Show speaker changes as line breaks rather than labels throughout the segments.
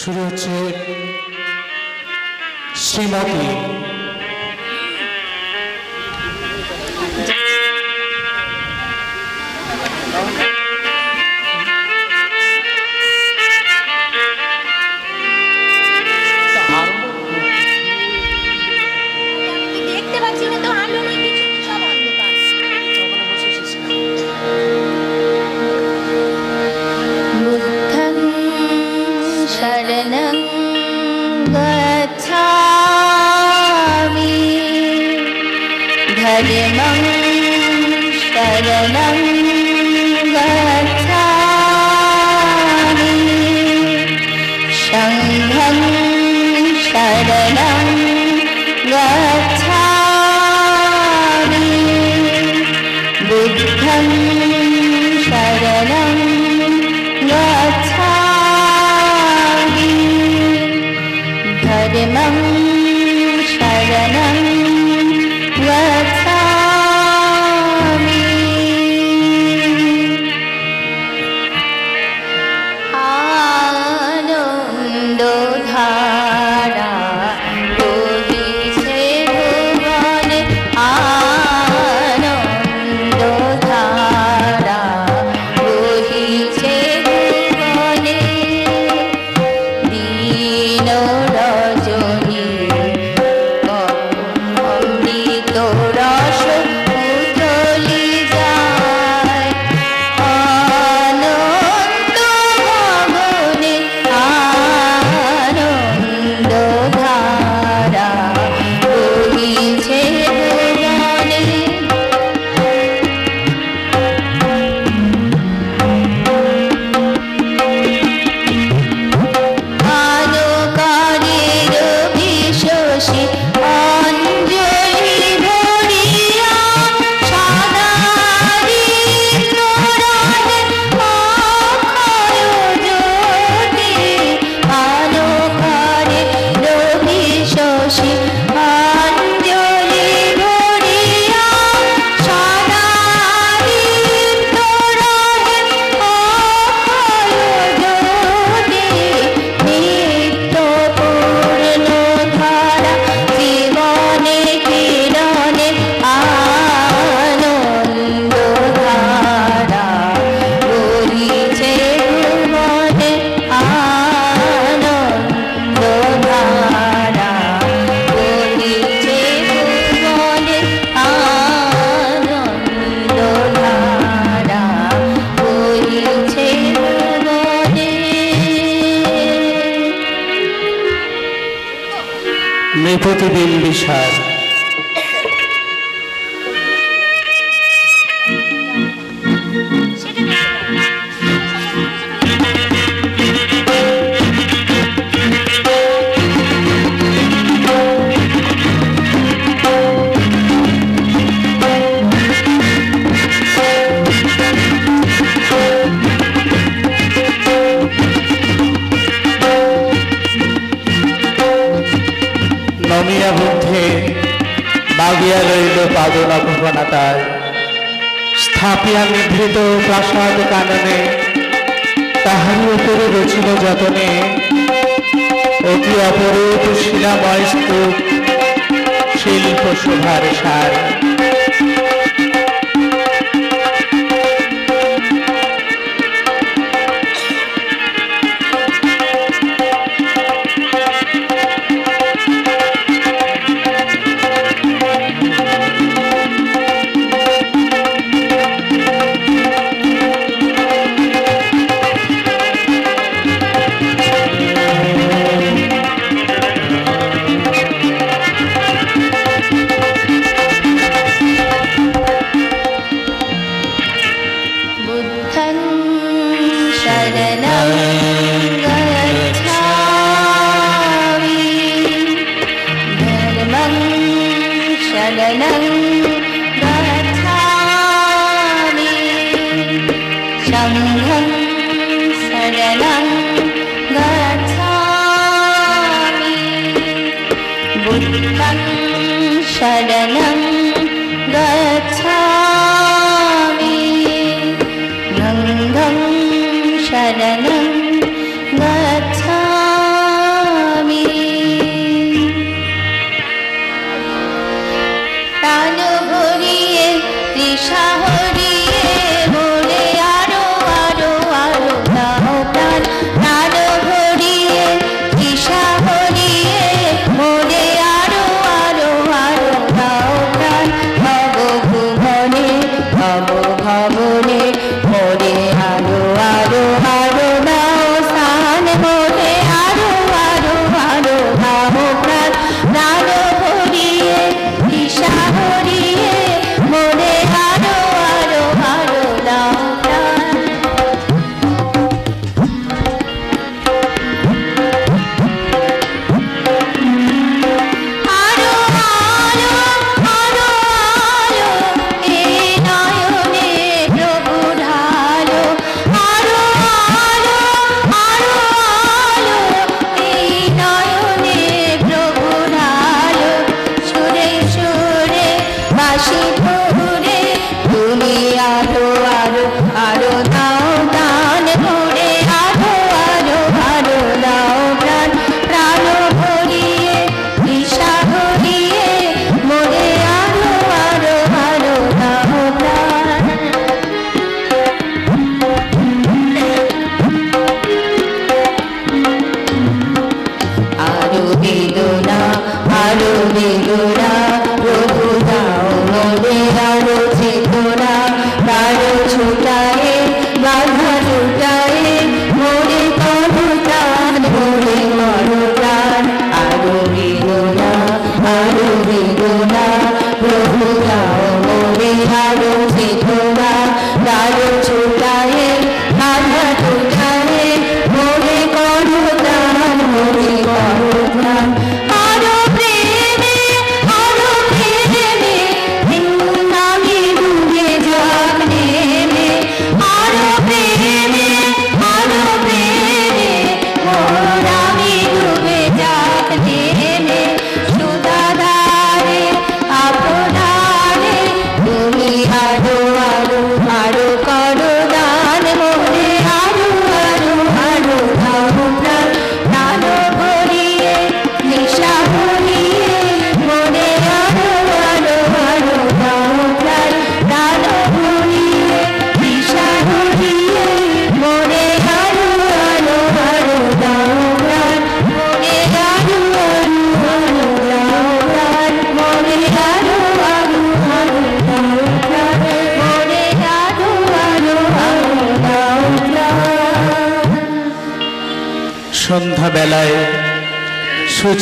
শুরু হচ্ছে শ্রীমতী
Hare. শুনিয়া বুদ্ধে
বাগিয়া রইল পাদন অপমানা স্থাপিয়া নিভৃত প্রাসাদ কাননে তাহার উপরে রচিল যতনে। অতি অপরূপ শিলাময় স্তূপ, শিল্প শোভার সার। Friday night.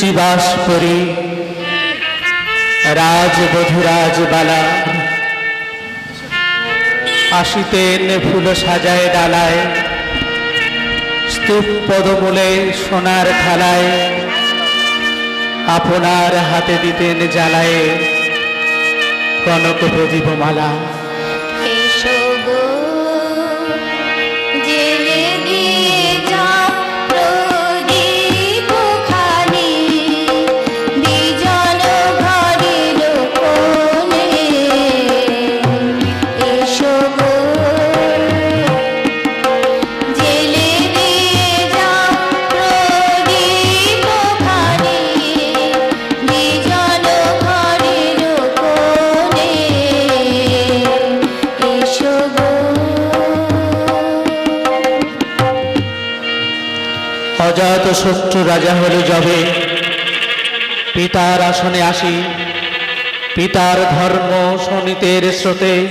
রুচি বাস করে।
রাজবধূ রাজবালা আসিতেন ফুল সাজায় ডালায়, স্তূপ পদমূলে সোনার থালায় আপনার হাতে দিতেন জ্বালায় কনক প্রদীপমালা। শত্রু রাজা হলে যবে। পিতার আসনে আসি। পিতার ধর্ম শনিতের স্রোতে।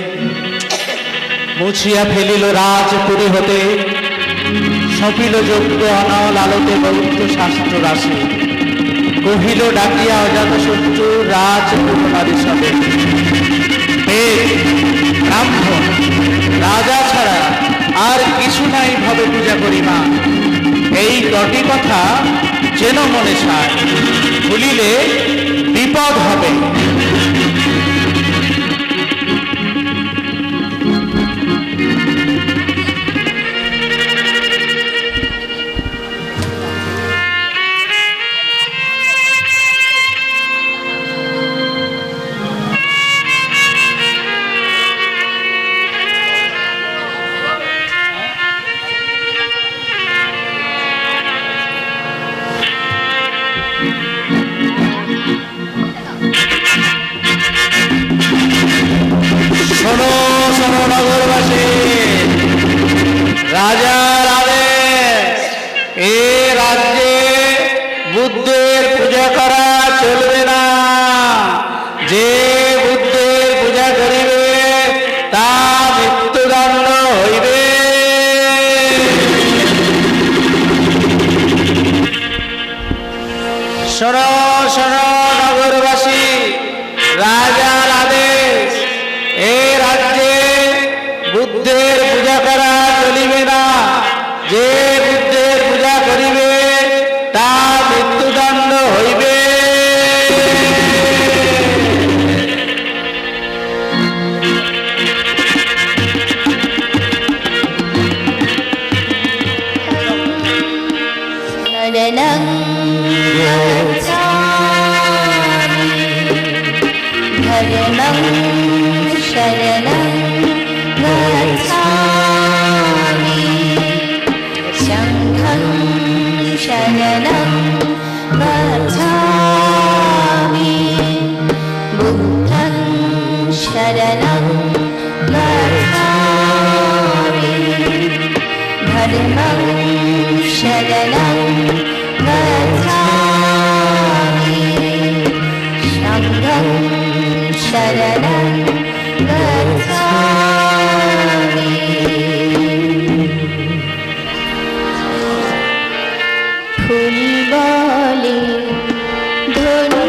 মুছিয়া ফেলিল রাজপুরী হতে। সপিল যোগ্য অনল আলোতে বৌদ্ধ শাস্ত্র রাশি। কহিল, ডাকিয়া অজাত শত্রু, রাজ উপনারী সবে। ব্রাহ্মণ, রাজা ছাড়া আর কিছু নাই ভাবে পূজা করি মা এই কটি কথা যেন মনে চায় ভুলিলে বিপদ হবে। ফুল বলে ধনী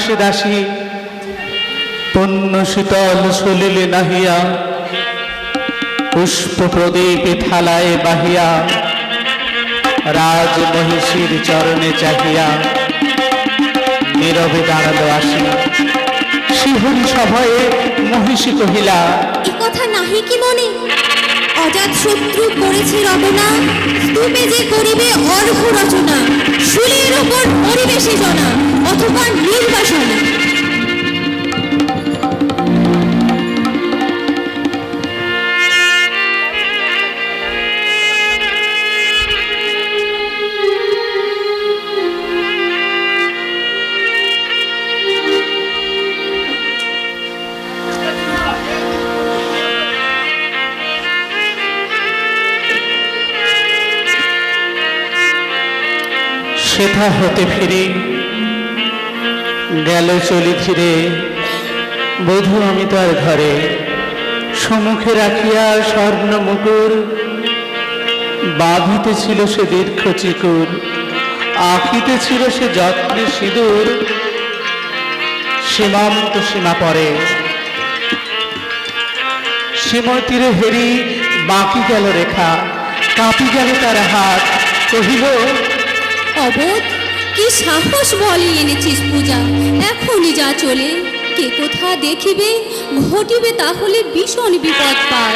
সে দাসী। পণ্য শীতল সলিলে নাহিয়া। পুষ্প প্রদীপে থালায় বাহিয়া। রাজ মহিষীর চরণে চাহিয়া। নীরবে দাঁড়াল আসি শিহুরি সভয়ে মহিষী কহিলা
কথা নাহি কি মনে? অজাত শত্রু করেছে রবনা তুমি যে করিবে অর্ঘ রচনা, শুলের উপর পরিবেশে জনা, অথবা নির্বাসনা।
সেথা হতে ফিরে। গেল চলি ধীরে। বধু, আমি তার ঘরে। সম্মুখে রাখিয়া স্বর্ণ মুকুর, বাঁধিতে ছিল সে দীর্ঘ চিকুর, আঁকিতে ছিল সে যত্নে সিঁদুর, সীমান্ত সীমা পরে। সীময় তীরে হেরি, বাকি গেল রেখা, কাঁপি গেল তার হাত। কহিল,
অবোধ কি সাহস বলে এনেছিস পূজা? এখনই যা চলে। কে কোথা দেখিবে? ঘটিবে তাহলে ভীষণ বিপদ পার।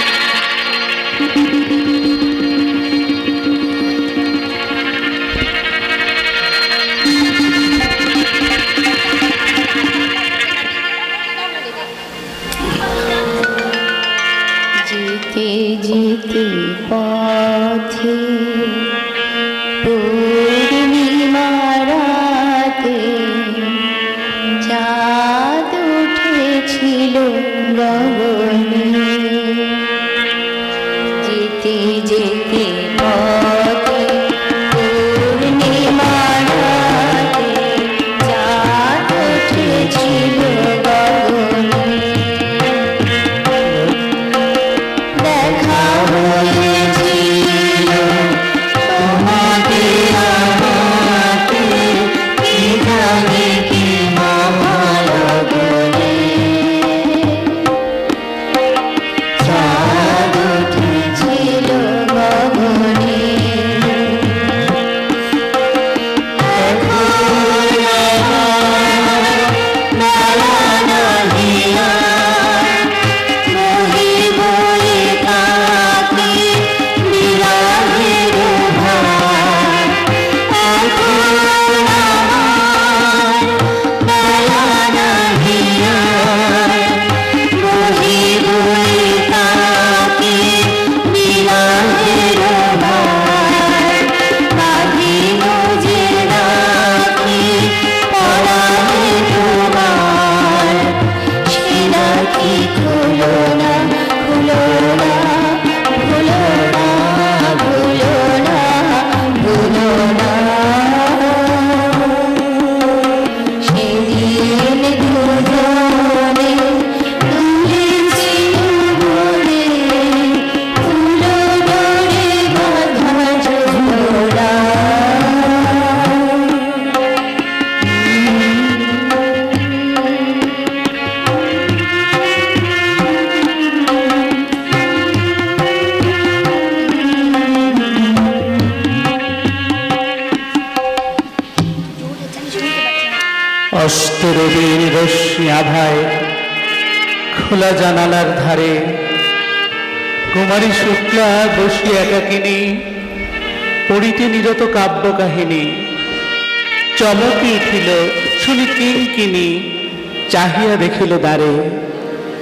অস্তরবীর রশ্মি আভায় খোলা জানালার ধারে। কুমারী শুক্লা বসি একাকিনী, পড়িতে নিরত কাব্য কাহিনী চমকি উঠিল, শুনি কিঙ্কিনি চাহিয়া দেখিল দ্বারে।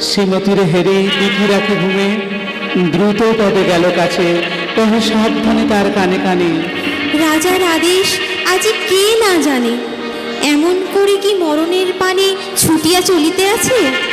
শ্রীমতীর হেরে পিঠে রাখি ঘুমে, দ্রুত পদে গেল কাছে। কহে সাবধানে তার কানে কানে,
রাজার আদেশ আজি কে না জানে? এমন করে কি মরণের পানে ছুটিয়া চলিতে আছে?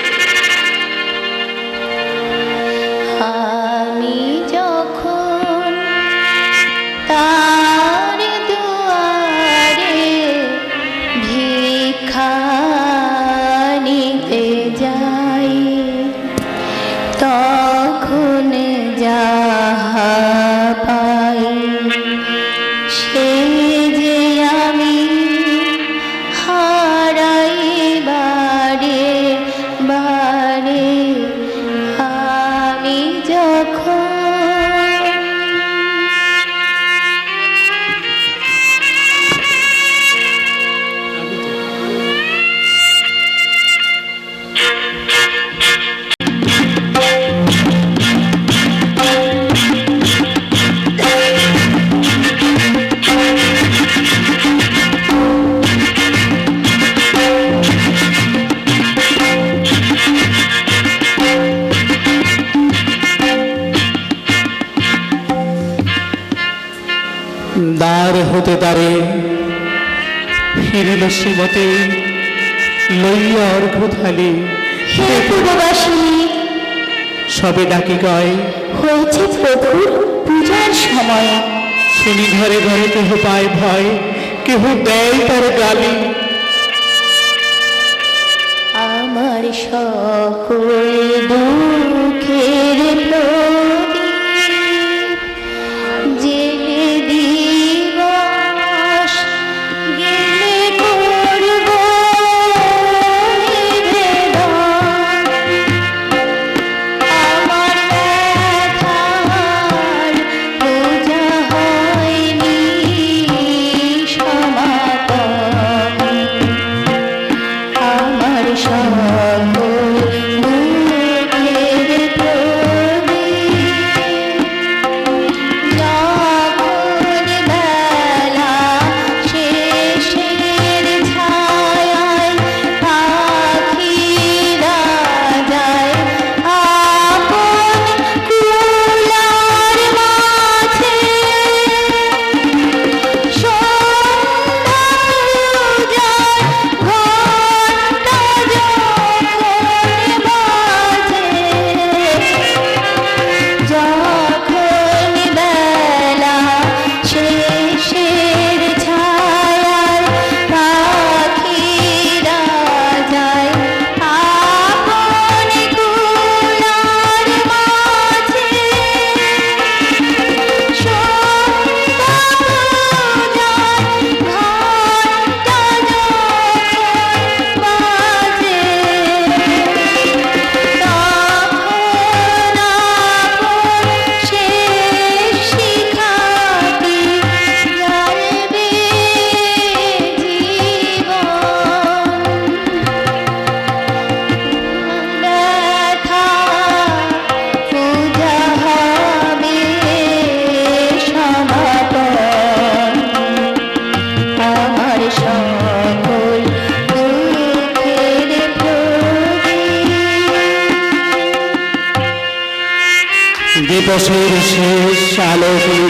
সবে ডাকি কয়
হয়েছে প্রভুর পূজার সময়।
শুনি ঘরে ঘরে কেহ পায় ভয় কেহ দেয় তার গালি।
আমার সকল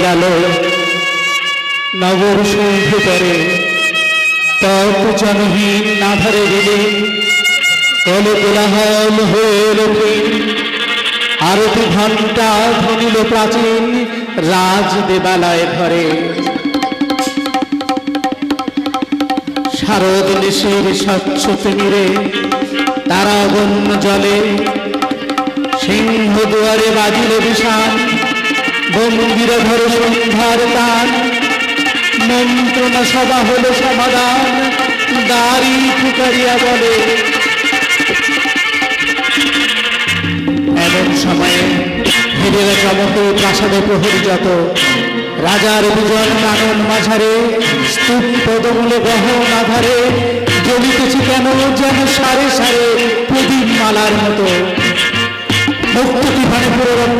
নিরালো নগর সন্ধে পরে তপ জনহীন নাধারে দিলে কল কোলাহল ফির আরতি ঘণ্টা ধ্বনিল প্রাচীন রাজ দেবালয় ঘরে। শারদ নিশির স্বচ্ছ তিমিরে তারা বন্য জলে সিংহ দুয়ারে বাজিল বিষান বন্দির ধরে সন্ধ্যার তান মন্ত্রণা সভা হলো সমাধান। দাড়ি ফুকারিয়া বলে। এমন সময়ে হেরের চমকে প্রাসাদে প্রহরী যত রাজার বিজন কানন মাঝারে স্তূপ পদমূলে গহন আধারে জ্বলিতেছে কেন যেন সারে সারে প্রদীপ মালার মতো। মুক্ত তুফানে পুরো রঙ্গ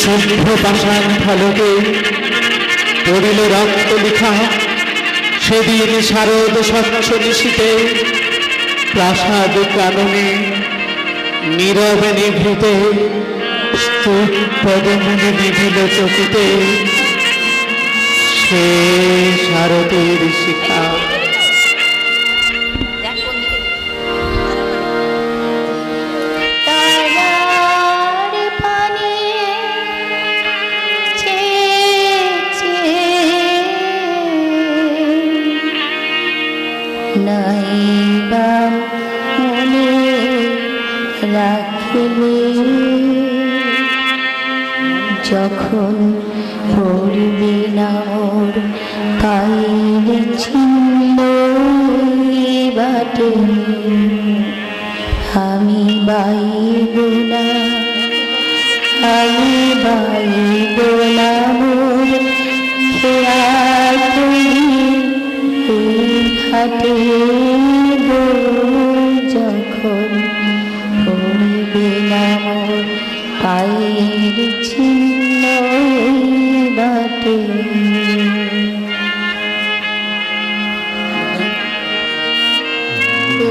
শুভ্র পাষাণ ফলকে পড়িল রক্ত লিখা সেদিন শারদ স্বচ্ছ নিশীতে প্রাসাদ কাননে নীরবে নিভৃতে স্তূপ পদমুনি নিভিল চকিতে। সে শারদের শিখা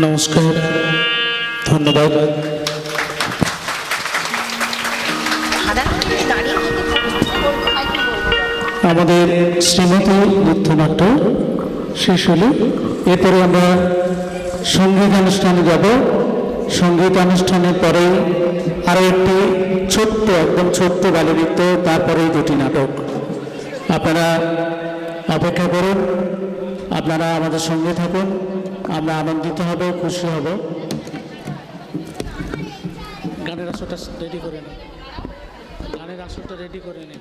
নমস্কার, ধন্যবাদ। আমাদের শ্রীমতী বুদ্ধনাট্য শেষ হলো। এরপরে আমরা সংগীত অনুষ্ঠানে যাব। সংগীত অনুষ্ঠানের পরে আরও একটি ছোট্ট, একদম ছোট্ট বালনৃত্য তারপরে দুটি নাটক। আপনারা অপেক্ষা করুন। আপনারা আমাদের সঙ্গে থাকুন। আমরা আনন্দিত হব, খুশি হব। গানের আসরটা রেডি করে নিন গানের আসরটা রেডি করে নিন